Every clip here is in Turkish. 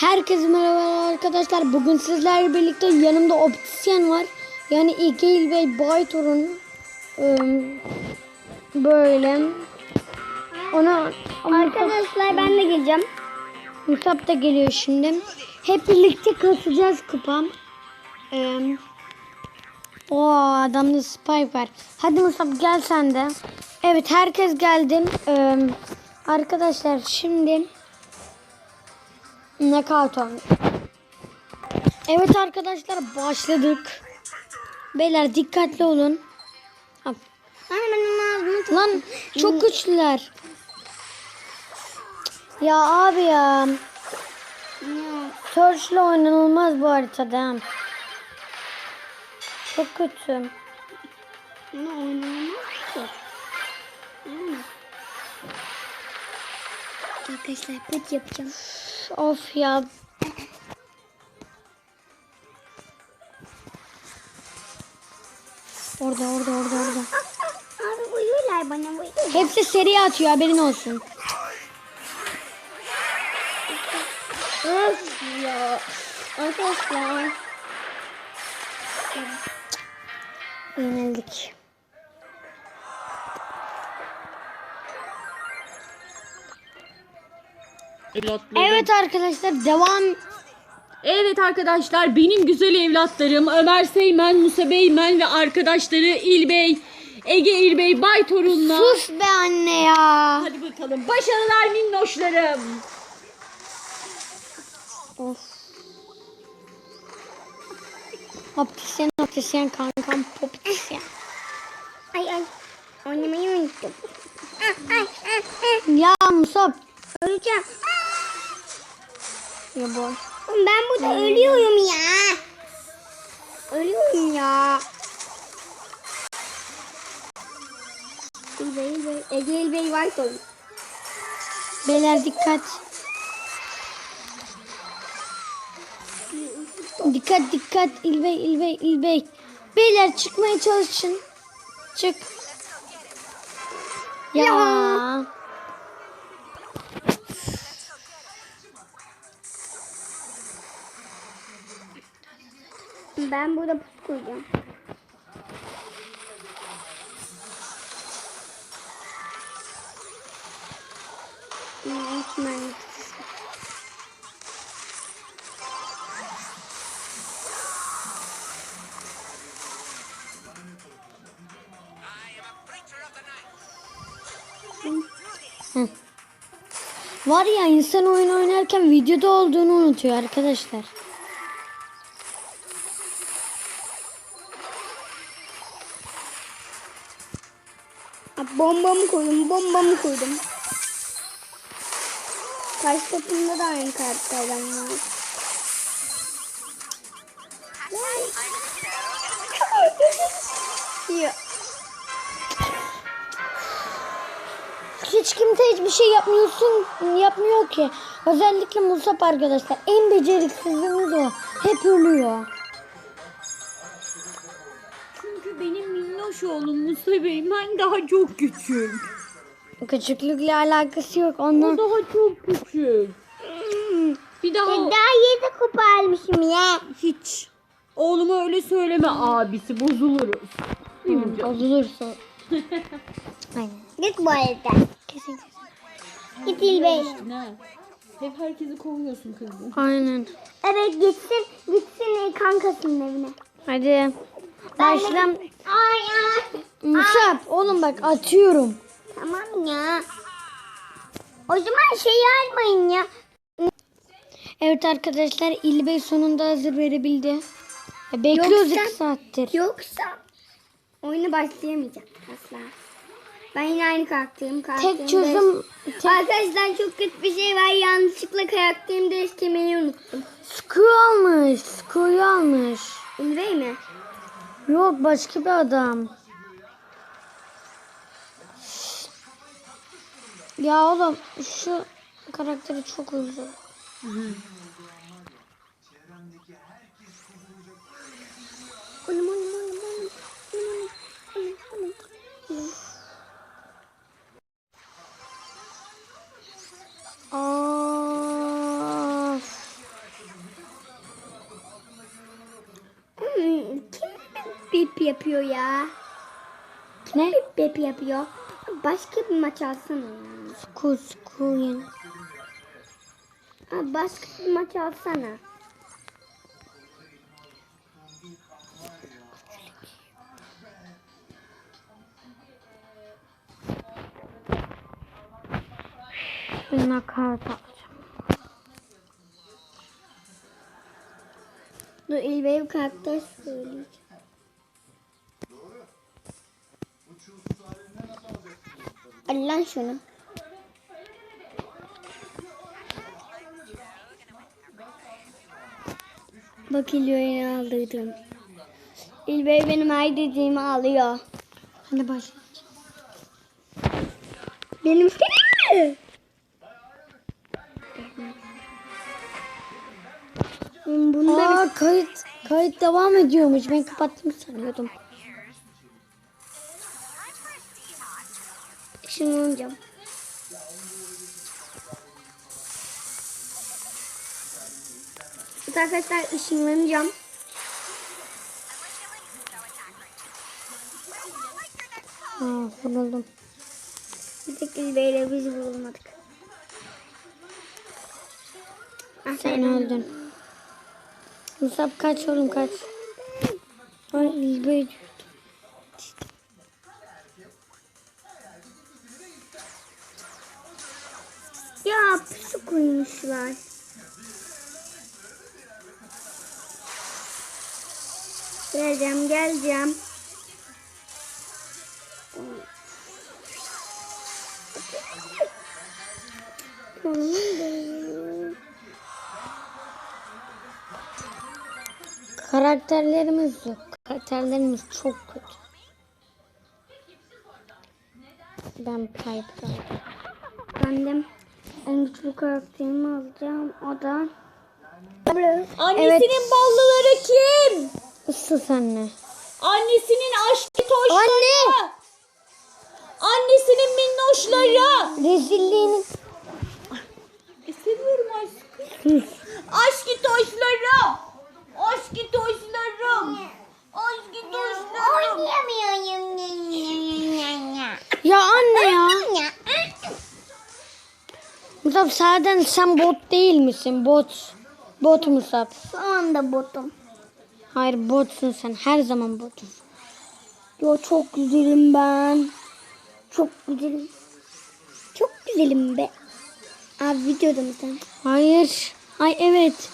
Herkese merhaba arkadaşlar. Bugün sizlerle birlikte yanımda optisyen var. Yani İlkeil Bey Baytor'un ım, böyle ona Arkadaşlar ben de geleceğim. Musab da geliyor şimdi. Hep birlikte kasacağız kupa. Ee, o adamda spy var. Hadi Musab gel sen de. Evet herkes geldi. Ee, arkadaşlar şimdi Knockout oynuyor. Evet arkadaşlar başladık. Beyler dikkatli olun. Lan çok güçlüler. Ya abi ya. Search'le oynanılmaz bu haritada. Çok kötü. Bunu oynayamaz ki. Arkadaşlar pıt yapacağım. Of ya. Orada orada orada orada. Abi uyuyorlar bana uyuyorlar. Hepsi seri atıyor haberin olsun. Of ya. Arkadaşlar. Yenildik. Evlatlarım. Evet arkadaşlar devam. Evet arkadaşlar benim güzel evlatlarım Ömer Seymen, Musa Beymen ve arkadaşları İlbey, Ege İlbey, Bay Torun'la. Sus be anne ya. Hadi bakalım başarılar minnoşlarım. Of. Optisyen optisyen kankam poptisyen. Ay ay. Oynamayı unuttum. Ay ay ay ay. Ya Musab. Öleceğim. Ya boy. Ben burada ölüyorum ya. Ölüyorum ya. İlbey İlbey. Ege İlbey var sorun. Beyler dikkat. Dikkat dikkat İlbey İlbey İlbey. Beyler çıkmaya çalışın. Çık. Ya. Ya. Ben burada pus koyacağım. Ben- Var ya insan oyun oynarken videoda olduğunu unutuyor arkadaşlar. Bombamı koydum, bombamı koydum. Karşı takımda da aynı kartlardan var. Ya. Hiç kimse hiçbir şey yapmıyorsun, yapmıyor ki. Özellikle Musab arkadaşlar. En beceriksizimiz o. Hep ölüyor. Benim minnoş oğlum Musa Beymen daha çok küçük. Küçüklükle alakası yok. O Ondan daha çok küçük. Bir daha Daha yedi kupa almışım ya. hiç. Oğluma öyle söyleme abisi bozuluruz. Değil mi canım? bozulursa. Aynen. Git bu arada. Kesin kesin. Git İlbey. Ne? Hep herkesi kovuyorsun kızım. Aynen. Evet gitsin, gitsin kankasının evine. Hadi. Başlam. Musab oğlum bak atıyorum. Tamam ya. O zaman şeyi almayın ya. Evet arkadaşlar İlbey sonunda hazır verebildi. Ya Bekliyoruz Yoksa- iki saattir. Yoksa oyunu başlayamayacak asla. Ben yine aynı karakterim. karakterim Tek çözüm tek Arkadaşlar çok kötü bir şey var. Yanlışlıkla karakterimi değiştirmeyi unuttum. Screw almış. Screw'yu almış. İlbey mi? Yok başka bir adam. Ya oğlum şu karakteri çok. Oğlum oğlum oğlum oğlum. Oğlum, oğlum, oğlum, oğlum. Of. Ya? Ne? Bip bip yapıyor. Başka bir maç alsana ya. Kus kuyin. Ha, başka bir maç alsana. Bununla kart alacağım. Dur İlbey'e bir karakter söyleyeceğim. Al lan şunu. Bak İlbey'i aldırdım. İlbey benim ay dediğimi alıyor. Hadi başla. Benim Bunda Aa kayıt kayıt devam ediyormuş. Ben kapattım sanıyordum. Işınlanacağım. Evet arkadaşlar ışınlanacağım. Aa vuruldum. Bir tek İlbey'le biz vurulmadık. Ah, Sen öldün. Musab kaç oğlum kaç. Ay İlbey. Pusu koymuşlar. Geleceğim geleceğim. Karakterlerimiz yok. Karakterlerimiz çok kötü. Ben Piper. Ben de en güçlü karakterimi alacağım. O da Annesinin ballıları kim? Sus anne. Annesinin aşkı toşları. Anne! Annesinin minnoşları. Rezilliğini E, seviyorum aşkı. Aşkı toşları. Aşkı toşlarım. Aşkı toşlarım. Ya anne ya. Musab zaten sen bot değil misin? Bot. Bot Musab. şu anda botum. Hayır botsun sen. Her zaman botsun. Yo çok güzelim ben. Çok güzelim. Çok güzelim be. Abi videoda mısın? Hayır. Ay evet.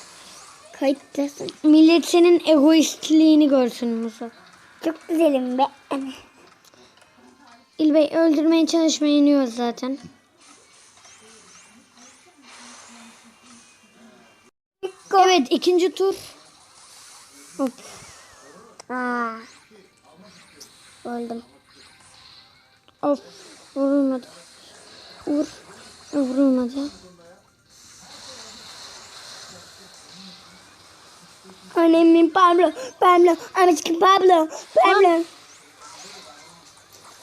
Kayıttasın. Millet senin egoistliğini görsün Musab. Çok güzelim be. İlbey öldürmeye çalışmaya iniyor zaten. Evet ikinci tur. Hop. Aa. Öldüm. Of vurulmadı. Vur. Vurulmadı. Annemin Pablo, Pablo, amicim Pablo, Pablo.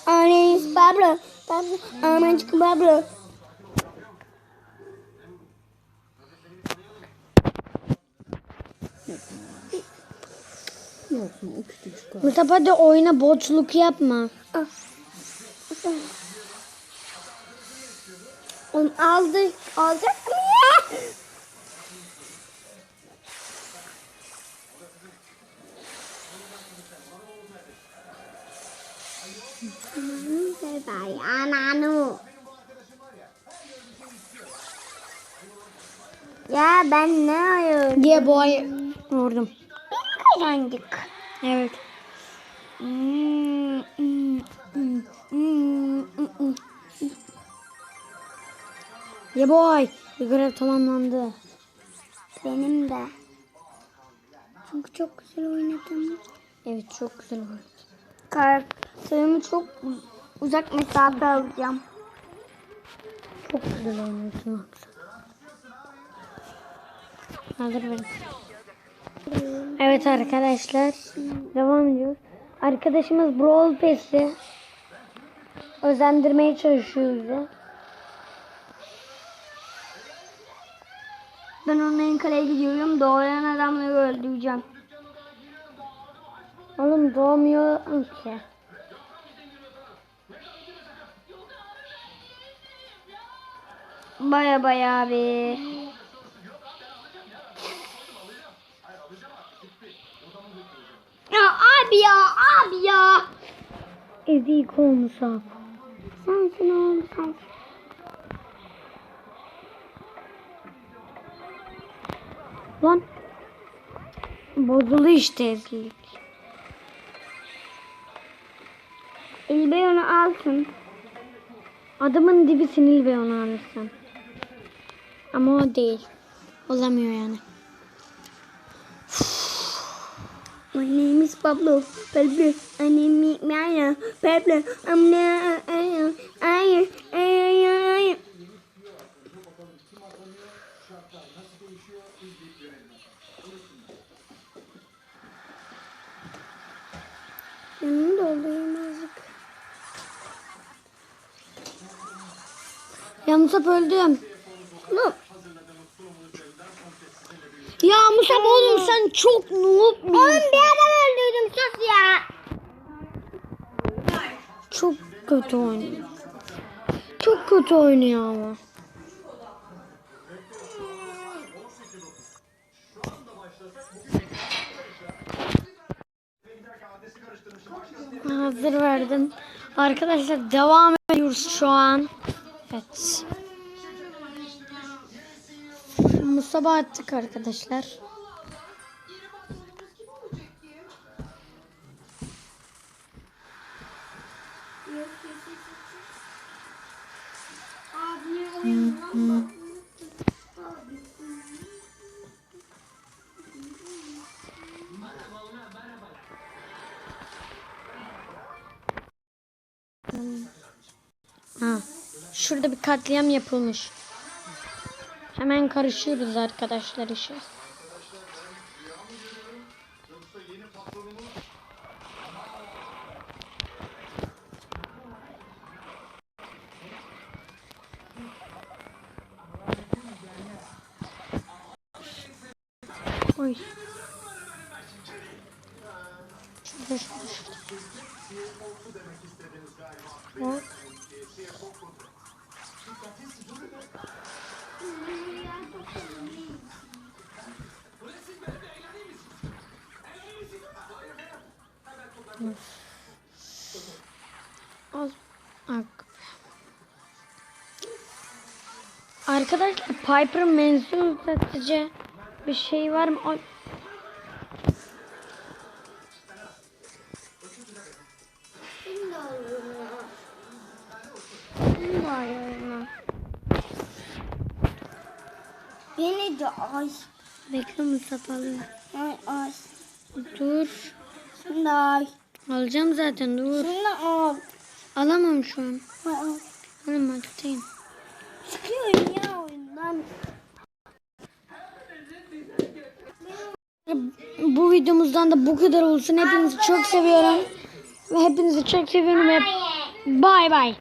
Annemin Pablo, Pablo, amicim Pablo. Mustafa hadi oyuna botçuluk yapma. Onu aldı, alacak mı ya? Ananu. Ya ben ne arıyorum? Diye boy vurdum. Kazandık. Evet. Hmm, hmm, hmm, hmm, hmm, hmm. Ye boy. Görev tamamlandı. Benim de. Çünkü çok güzel oynadım. Evet çok güzel oldu. Karakterimi çok uzak mesafe alacağım. Çok güzel oynuyorsun. Hazır verin. Evet arkadaşlar. Devam ediyoruz. Arkadaşımız Brawl Pass'i özendirmeye çalışıyor bize. Ben onların kaleye gidiyorum. Doğrayan adamları öldüreceğim. Oğlum doğmuyor ki. Baya baya abi. Ya abi ya abi ya. Ezik olmuş abi. Sensin oğlum sensin. Lan. Bozulu işte ezik. İlbey onu alsın. Adamın dibi sinil be onu alırsam. Ama o değil. Olamıyor yani. My name is Pablo. Pablo. My name is Maya. Pablo. I'm not. I I I Yanını doldurayım azıcık. Ya Musab öldüm. Oğlum. Ya Musab oğlum sen çok noob Oğlum bir adam öldürdüm sus ya. Çok kötü oynuyor. Çok kötü oynuyor ama. Hazır verdim. Arkadaşlar devam ediyoruz şu an. Evet. Musaba attık arkadaşlar. Ha. Şurada bir katliam yapılmış. Hemen karışıyoruz arkadaşlar işe. Oy. Hop. Al. Arkadaşlar Piper'ın menzil uzatıcı bir şey var mı? Ay. Beni de ay. Bekle Mustafa abi. Ay ay. Dur. De ay. Alacağım zaten dur. De al. Alamam şu an. Ay ay. Oğlum maçtayım. Çıkıyorum ya oyundan. Bu videomuzdan da bu kadar olsun. Hepinizi çok seviyorum. Hepinizi çok seviyorum. Bay bay.